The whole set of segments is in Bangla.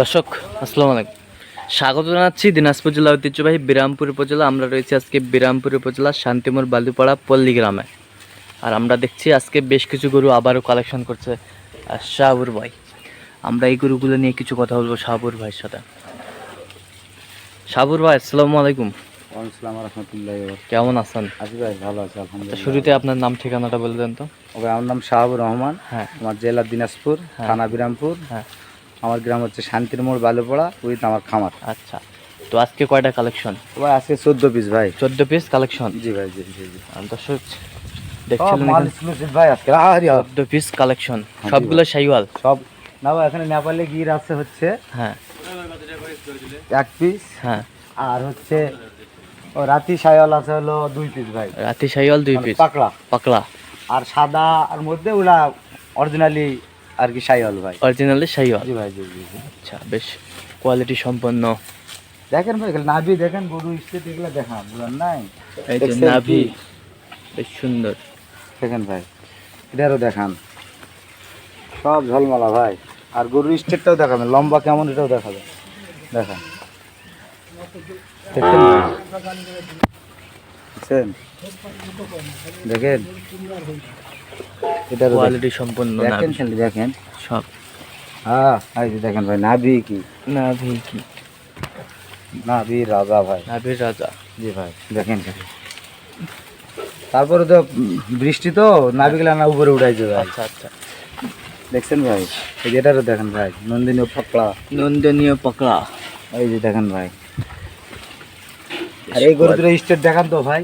দর্শক আসসালামু আলাইকুম। স্বাগত জানাচ্ছি দিনাজপুর জেলা ঐতিহ্যবাহী বিরামপুর উপজেলা। আমরা রয়েছি আজকে বিরামপুর উপজেলা শান্তিমোর বালুপাড়া পল্লী গ্রামে আর আমরা দেখছি আজকে বেশ কিছু গরু আবারও কালেকশন করছে শাহাবুর ভাই। আমরা এই গরুগুলো নিয়ে কিছু কথা বলব শাহাবুর ভাইয়ের সাথে। শাহাবুর ভাই আসসালামু আলাইকুম। আসসালাম কেমন আছেন? আজি ভাই ভালো আছে আলহামদুলিল্লাহ। শুরুতে আপনার নাম ঠিকানাটা বলে দেন তো। ওকে আমার নাম শাহাবুর রহমান। হ্যাঁ। আমার জেলা দিনাজপুর হ্যাঁ। থানা বিরামপুর। হ্যাঁ। আমার গ্রাম হচ্ছে শান্তির মোড় বালুপড়া উইথ আমার খামার। আচ্ছা তো আজকে কয়টা কালেকশন ভাই আজকে চোদ্দ পিস ভাই। চোদ্দ পিস কালেকশন জি ভাই জি জি জি। দর্শক দেখছিলেন ভাই আজকে। চোদ্দ পিস কালেকশন সবগুলো শাইওয়াল সব না ভাই এখানে নেপালে গির আছে হচ্ছে। হ্যাঁ। এক পিস হ্যাঁ। আর হচ্ছে ও রাতি আছে হলো দুই পিস ভাই। রাতি শাইওয়াল দুই মানে পিস পাকড়া পাকলা। আর সাদা আর মধ্যে ওরা অরিজিনালি আর কি সায়াল ভাই। অরিজিনালি শাইওয়াল জি ভাই জি জি। আচ্ছা বেশ কোয়ালিটি সম্পন্ন। দেখেন ভাই নাভি দেখেন গরু স্টেট এগুলো দেখান বুঝলেন নাই? এই যে নাভি বেশ সুন্দর। দেখেন ভাই এটারও দেখান। সব ঝলমালা ভাই আর গরুর স্টেটটাও দেখাবে লম্বা কেমন এটাও দেখাবে দেখান? দেখছেন? দেখেন? দেখেন। কোয়ালিটি সম্পন্ন দেখেন খালি দেখেন। সব। হ্যাঁ দেখেন ভাই নাভি কি? নাভি কি? নাভি রাজা ভাই। নাভির রাজা। জি ভাই দেখেন খালি। তারপরে তো বৃষ্টি তো নাবিগুলা না উপরে উঠাইছে ভাই। আচ্ছা আচ্ছা। দেখছেন ভাই? এই যেটারও দেখেন ভাই নন্দিনী ফকলা। নন্দনীয় পাকড়া এই যে দেখেন ভাই। আর এই গরুর স্টেট দেখান তো ভাই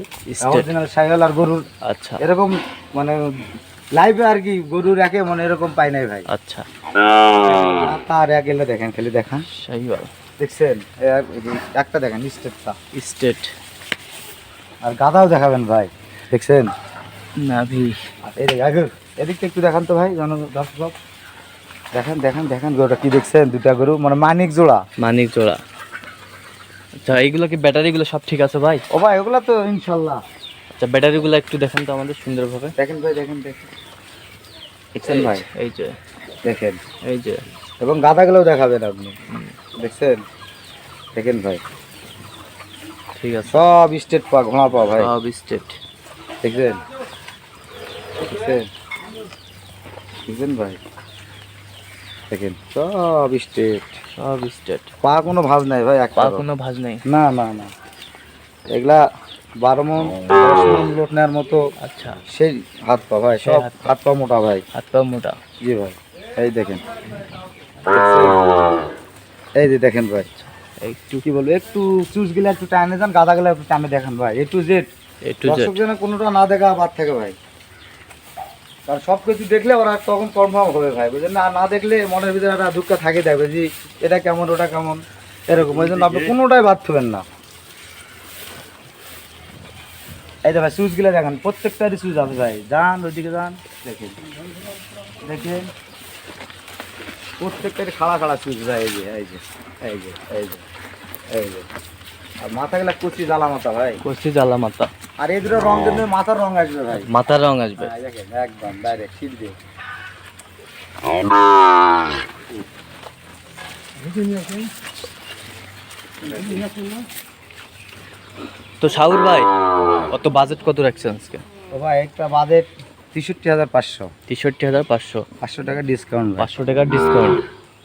অরিজিনাল সাইকেল আর গরুর। আচ্ছা। এরকম মানে লাইভে আর কি গরুর একে মনে এরকম পাই নাই ভাই। আচ্ছা। তার এক এলে দেখেন খালি দেখান। দেখছেন? একটা দেখেন স্টেটটা স্টেট। আর গাদাও দেখাবেন ভাই দেখছেন? নাভি আর এই দেখ আগে এদিকটা একটু দেখান তো ভাই জন দর্শক। দেখেন দেখেন দেখেন গরুটা কি দেখছেন? দুটা গরু মানে মানিক জোড়া। মানিক জোড়া। আচ্ছা এইগুলো কি ব্যাটারিগুলো সব ঠিক আছে ভাই? ও ভাই ওগুলো তো ইনশাল্লাহ। আচ্ছা ব্যাটারিগুলো একটু দেখেন তো আমাদের সুন্দরভাবে। দেখেন ভাই দেখেন দেখেন। দেখছেন ভাই? এই যে। দেখেন। এই যে। এবং গাদাগুলোও দেখাবেন আপনি। দেখছেন? দেখেন ভাই। ঠিক আছে। সব স্টেট পা ঘোড়া পা ভাই। সব স্টেট। দেখছেন? দেখছেন? দেখছেন ভাই? দেখেন সব স্টেট। সব স্টেট। পা কোনো ভাজ নাই ভাই এক পা কোনো ভাজ নাই। না না না। এগুলা বারো মন দশ মন লোট নেওয়ার মতো আচ্ছা। সেই হাত পা ভাই সব হাত পা। মোটা ভাই। হাত পা মোটা। জি ভাই এই দেখেন। এই যে দেখেন ভাই। একটু। কি বলব একটু চুজগুলা একটু টানে যান গাদা গুলা একটু টানে দেখেন ভাই এ টু জেড একটু দর্শক যেন কোনোটা না দেখা বাদ থাকে ভাই। কারণ সব কিছু দেখলে ওরা তখন কনফার্ম হবে ভাই বুঝলেন না? না দেখলে মনের ভিতরে একটা দুঃখ থাকে দেখবে যে এটা কেমন ওটা কেমন এরকম। ওই জন্য আপনি কোনোটাই বাদ থবেন না। এই যে ভাই সুইচগুলা দেখেন প্রত্যেকটারই সুইচ আছে ভাই। যান ওইদিকে যান দেখেন। দেখেন প্রত্যেকটারই খাড়া খাড়া সুইচ ভাই এই যে এই যে এই যে এই যে এই যে। আর মাথা গেলা কুচি জ্বালা মাথা ভাই। কষি জ্বালা মাথা। আর এই দুটো রং দিলে মাথার রং আসবে ভাই। মাথার রং আসবে। দেখেন একদম ডাইরেক্ট শীত দিয়ে। তো শাহুর ভাই কত বাজেট কত রাখছেন আজকে? তো ভাই একটা বাজেট তেষট্টি হাজার পাঁচশো। তেষট্টি হাজার পাঁচশো। পাঁচশো টাকা ডিসকাউন্ট পাঁচশো টাকার ডিসকাউন্ট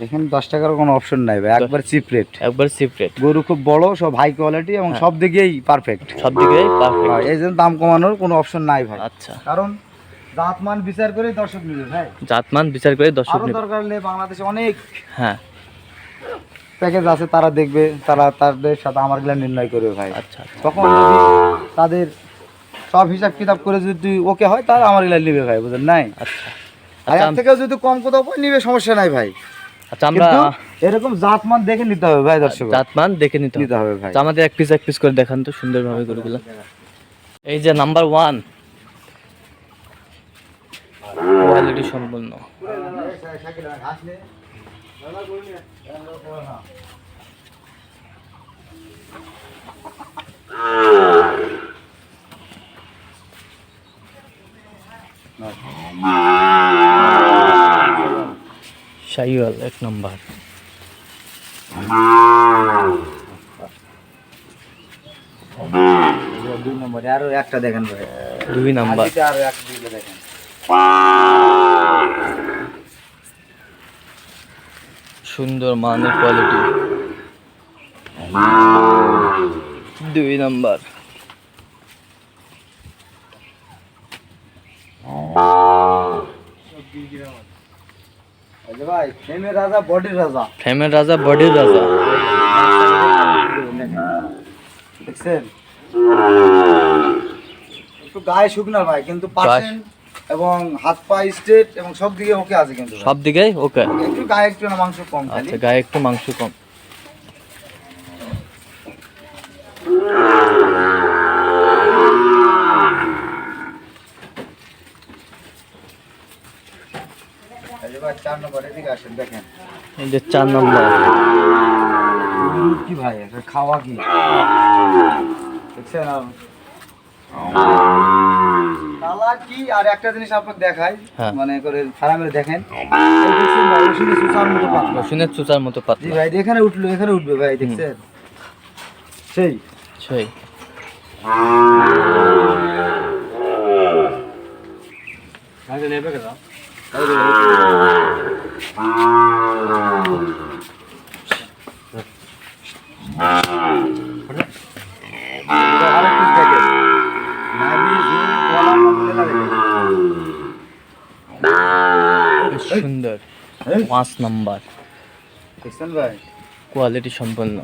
এখানে দশ টাকার কোনো অপশন নাই ভাই একবার চিপ রেট একবার চিপ রেট গরু খুব বড় সব হাই কোয়ালিটি এবং হ্যাঁ। সব দিকেই পারফেক্ট সব দিকেই পারফেক্ট এই জন্য দাম কমানোর কোনো অপশন নাই ভাই। আচ্ছা। কারণ জাত মান বিচার করে দর্শক নিবে ভাই। জাতমান বিচার করে দর্শক নেবে। দরকার নেই বাংলাদেশে অনেক হ্যাঁ। প্যাকেজ আছে তারা দেখবে তারা তাদের সাথে আমারগুলা নির্ণয় করবে ভাই। আচ্ছা আচ্ছা। তখন যদি তাদের সব হিসাব কিতাব করে যদি ওকে হয় তাহলে আমার এগুলা নিবে ভাই বুঝলেন নাই? আচ্ছা। আর আচ্ছা এর থেকেও যদি কম কোথাও পাই নিবে সমস্যা নাই ভাই। আচ্ছা আমরা কিন্তু এরকম জাতমান দেখে নিতে হবে ভাই দর্শক। জাতমান দেখে নিতে নিতে হবে ভাই। আমাদের এক পিস এক পিস করে দেখান তো সুন্দরভাবে গরুগুলো। এই যে নাম্বার ওয়ান কোয়ালিটি সম্পূর্ণ। শাহিওয়াল এক নম্বর। দুই নম্বরে আরও একটা দেখেন ভাই। দুই নাম্বার। আরও একটা দেখেন। সুন্দর মানের কোয়ালিটি দুই নাম্বার। ভাই ফেমের রাজা বডির রাজা। ফ্রেমের রাজা বডির রাজা। দেখছেন? একটু গায়ে শুকনা ভাই কিন্তু পার্সেন্ট এবং হাত পা স্ট্রেট এবং সব দিকে ওকে আছে কিন্তু সব দিকেই ওকে একটু গায়ে একটু না মাংস কম আচ্ছা গায়ে একটু মাংস কম। চার নম্বর এদিকে আসেন দেখেন। এই যে চার নম্বর। কি ভাই খাওয়া কি? দেখছেন? আর কি? আর একটা জিনিস আপনাকে দেখাই। হ্যাঁ। মানে করে ফার্মে দেখেন। এই রসুনের মতো পাতলা রসুনের চুচার মতো জি পাতলা ভাই এখানে উঠল এখানে উঠবে ভাই দেখছেন? সেই। সেই। আরেকটু দেখেন নাভি ঝুল গলা মধ্যে দেখেন বেশ সুন্দর এই, পাঁচ নাম্বার। ভাই। কোয়ালিটি সম্পন্ন।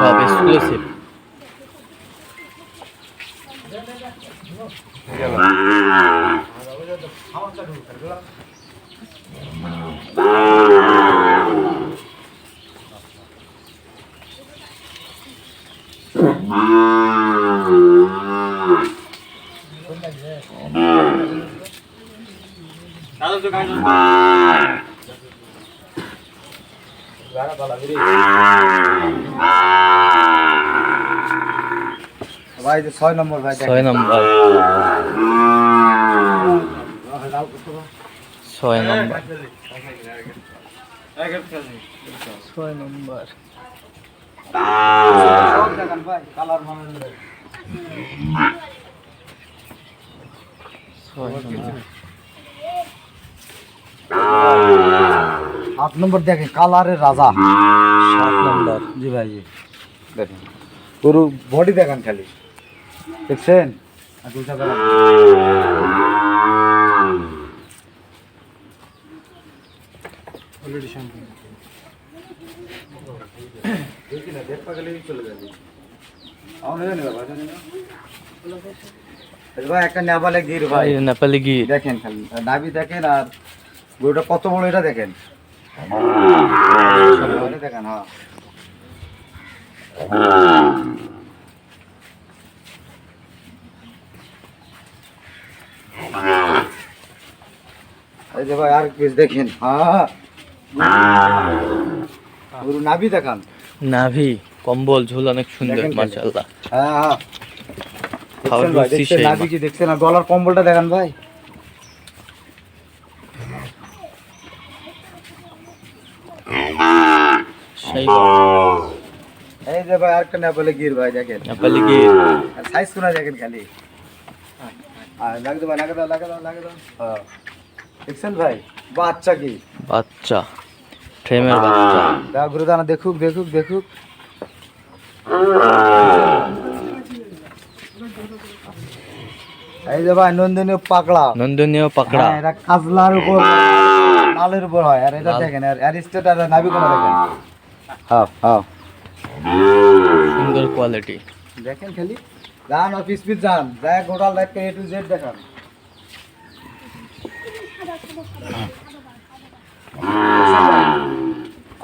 সব এক্সক্লুসিভ ভাই যে ছয় নম্বর ভাই ছয় নম্বর। ছয় নম্বর। ছয় নম্বর। ছয় নম্বর। আট নম্বর দেখেন কালারের রাজা। সাত নম্বর। জি ভাই জি। দেখেন গরু বডি দেখেন খালি। দেখছেন? আর দুইটা বেলা অলরেডি সম্পূর্ণ দেখি না দেখ পাগলে চলে যাবে আমার জানি বাবা জানি না এই ভাই একটা নেপালে গির ভাই। এই নেপালি গির। দেখেন খালি। আর নাভি দেখেন আর গরুটা কত বড় এটা দেখেন। এটা দেখেন হ্যাঁ এই যে ভাই আর পিস দেখেন। হ্যাঁ গরু নাভি দেখান। নাভি কম্বল ঝুল অনেক সুন্দর মাশাআল্লাহ। হ্যাঁ হ্যাঁ দেখছেন ভাই, দেখছেন নাভি কি দেখছেন? আর গলার কম্বলটা দেখান ভাই। সেই এই যে ভাই আরেকটা নেপালে গির ভাই দেখেন। নেপালি গির সাইজ শোনা দেখেন খালি? আর দাও লাগে দাও লাগে দাও লাগে দাও হ্যাঁ। দেখছেন ভাই? বাচ্চা কি? বাচ্চা। ফ্রেমের বাচ্চা। দাও গুরুদানা দেখুক দেখুক দেখুক। এই যে ভাই নন্দিনী পাকড়া। নন্দনীয় পাকড়া। হ্যাঁ, এটা কাজলার উপর লালের উপর হয় আর এটা দেখেন আর অ্যারিস্টেট আর নাভি কোনা দেখেন? হ্যাঁ হ্যাঁ। সুন্দর কোয়ালিটি দেখেন খালি? যান অফিস পিস যান যাই গোটা লাইফ এ টু জেড দেখান।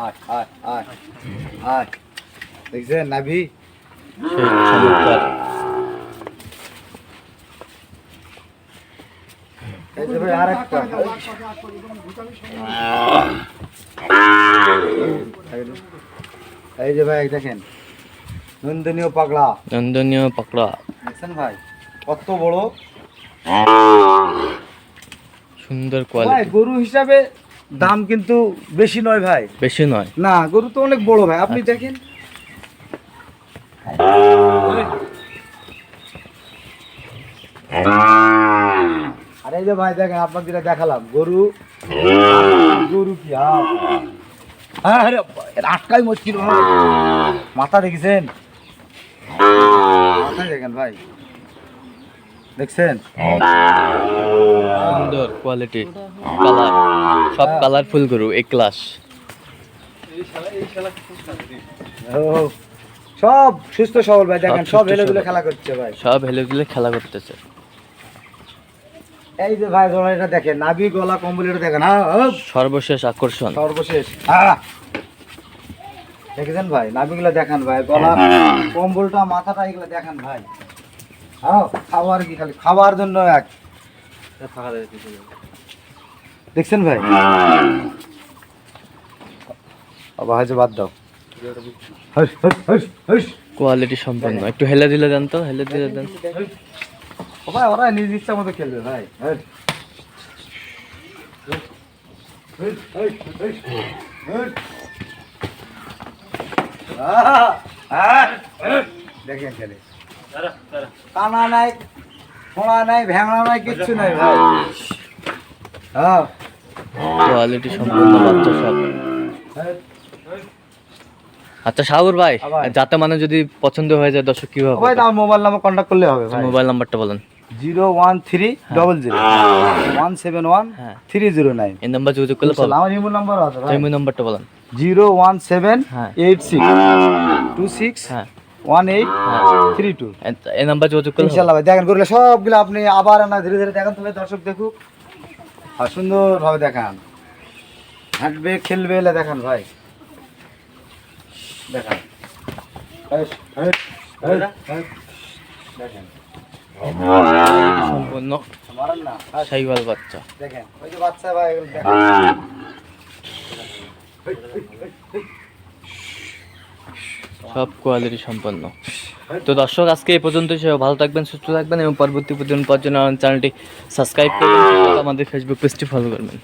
আয় আয় আয় আয়। দেখছেন নাভি? চমৎকার এই যে ভাই আরেকটা। এই যে ভাই দেখেন। নন্দনীয় পাগলা। নন্দনীয় পাকড়া দেখছেন ভাই? কত বড়। সুন্দর ভাই কোয়ালিটি গরু হিসাবে দাম কিন্তু বেশি নয় ভাই। বেশি নয়। না গরু তো অনেক বড় ভাই। আপনি দেখেন। আরে এই যে ভাই দেখেন আপনার যেটা দেখালাম গরু। গরু কি? হ্যাঁ আরে আটকাই মুশকিল মাথা দেখেছেন? মাথা দেখেন ভাই। দেখছেন? সুন্দর কোয়ালিটি কালার সব কালারফুল গরু এ ক্লাস ও, সব সুস্থ সবল ভাই দেখেন সব হেলে খেলা করছে ভাই। সব হেলে খেলা করতেছে। এই যে ভাই ধরুন এটা দেখেন নাভি গলা কম্বল এটা দেখেন হ্যাঁ হ্যাঁ, সর্বশেষ আকর্ষণ। সর্বশেষ হ্যাঁ দেখেছেন ভাই? নাভিগুলো দেখান ভাই গলা কম্বলটা মাথাটা এগুলো দেখান ভাই। হ্যাঁ খাবার কি খালি? খাবার জন্য এক। দেখছেন ভাই? বাবা হাজে বাদ দাও। হস, হস, হস, হস। কোয়ালিটি সম্পন্ন। একটু হেলে দিলে দেন তো হেলে দিলে দেন। ভাই ওরা নিজ ইচ্ছা মতো খেলবে ভাই। দেখেন খেলে। কানা নাই ফোড়া নাই ভ্যাংড়া নাই কিচ্ছু নাই ভাই। হ্যাঁ। কোয়ালিটি সম্পন্ন বাচ্চা সব। আচ্ছা সাগর ভাই যাতে মানে যদি পছন্দ হয়ে যায় দর্শক কীভাবে ভাই আমার মোবাইল নাম্বার কন্ট্যাক্ট করলে হবে ভাই। মোবাইল নাম্বারটা বলেন। Zero one three double zero one seven one হ্যাঁ থ্রি জিরো নাইন এই নাম্বার যোগাযোগ করলে পাবেন। আমার ইমো নাম্বার আছে ভাই। নাম্বারটা বলেন। Zero one seven. Eight six two six one eight three two এই- এই নাম্বার যোগাযোগ করলে ইনশাল্লাহ ভাই দেখেন করলে সবগুলো আপনি আবার না ধীরে ধীরে দেখেন তবে দর্শক দেখুক। আর সুন্দরভাবে দেখান। হাঁটবে খেলবে এলে দেখান ভাই। দেখান। হেস, হেস, হেস, হেস। দেখেন। সম্পূর্ণ মারেন না। হেস, সাইওয়াল বাচ্চা। দেখেন। ওই যে বাচ্চা ভাই দেখেন। সব কোয়ালিটি সম্পন্ন। তো দর্শক আজকে এই পর্যন্ত সবাই ভালো থাকবেন সুস্থ থাকবেন এবং পরবর্তী পর্যন্ত চ্যানেলটি সাবস্ক্রাইব করবেন আমাদের ফেসবুক পেজটি ফলো করবেন।